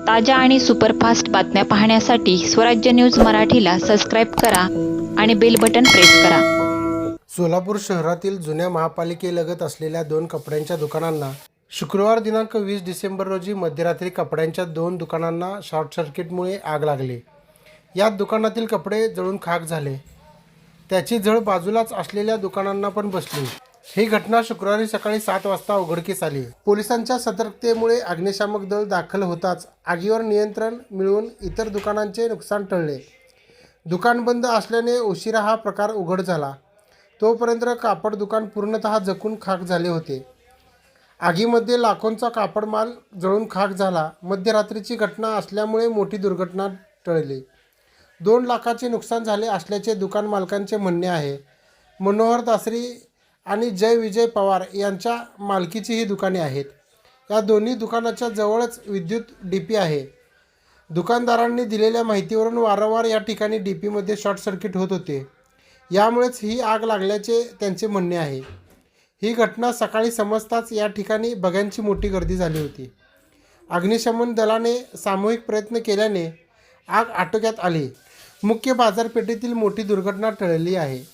ताज्या आणि सुपरफास्ट बातम्या पाहण्यासाठी स्वराज्य न्यूज मराठीला सबस्क्राईब करा आणि बेल बटन प्रेस करा. सोलापूर शहरातील जुन्या महापालिकेलगत असलेल्या दोन कपड्यांच्या दुकानांना शुक्रवार दिनांक वीस डिसेंबर रोजी मध्यरात्री कपड्यांच्या दोन दुकानांना शॉर्ट सर्किटमुळे आग लागली. यात दुकानातील कपडे जळून खाक झाले. त्याची झळ बाजूलाच असलेल्या दुकानांना पण बसली. ही घटना शुक्रवारी सकाळी सात वाजता उघडकीस आली. पोलिसांच्या सतर्कतेमुळे अग्निशामक दल दाखल होताच आगीवर नियंत्रण मिळवून इतर दुकानांचे नुकसान टळले. दुकान बंद असल्याने उशिरा हा प्रकार उघड झाला. तोपर्यंत कापड दुकान पूर्णतः जखून खाक झाले होते. आगीमध्ये लाखोंचा कापड माल जळून खाक झाला. मध्यरात्रीची घटना असल्यामुळे मोठी दुर्घटना टळली. दोन लाखाचे नुकसान झाले असल्याचे दुकान मालकांचे म्हणणे आहे. मनोहर दासरी आणि जय विजय पवार यांच्या मालकीची ही दुकाने आहेत. या दोन्ही दुकानाच्या जवळच विद्युत डी पी आहे. दुकानदारांनी दिलेल्या माहितीवरून वारंवार या ठिकाणी डी पीमध्ये शॉर्ट सर्किट होत होते. यामुळेच ही आग लागल्याचे त्यांचे म्हणणे आहे. ही घटना सकाळी समजताच या ठिकाणी बघ्यांची मोठी गर्दी झाली होती. अग्निशमन दलाने सामूहिक प्रयत्न केल्याने आग आटोक्यात आली. मुख्य बाजारपेठेतील मोठी दुर्घटना टळली आहे.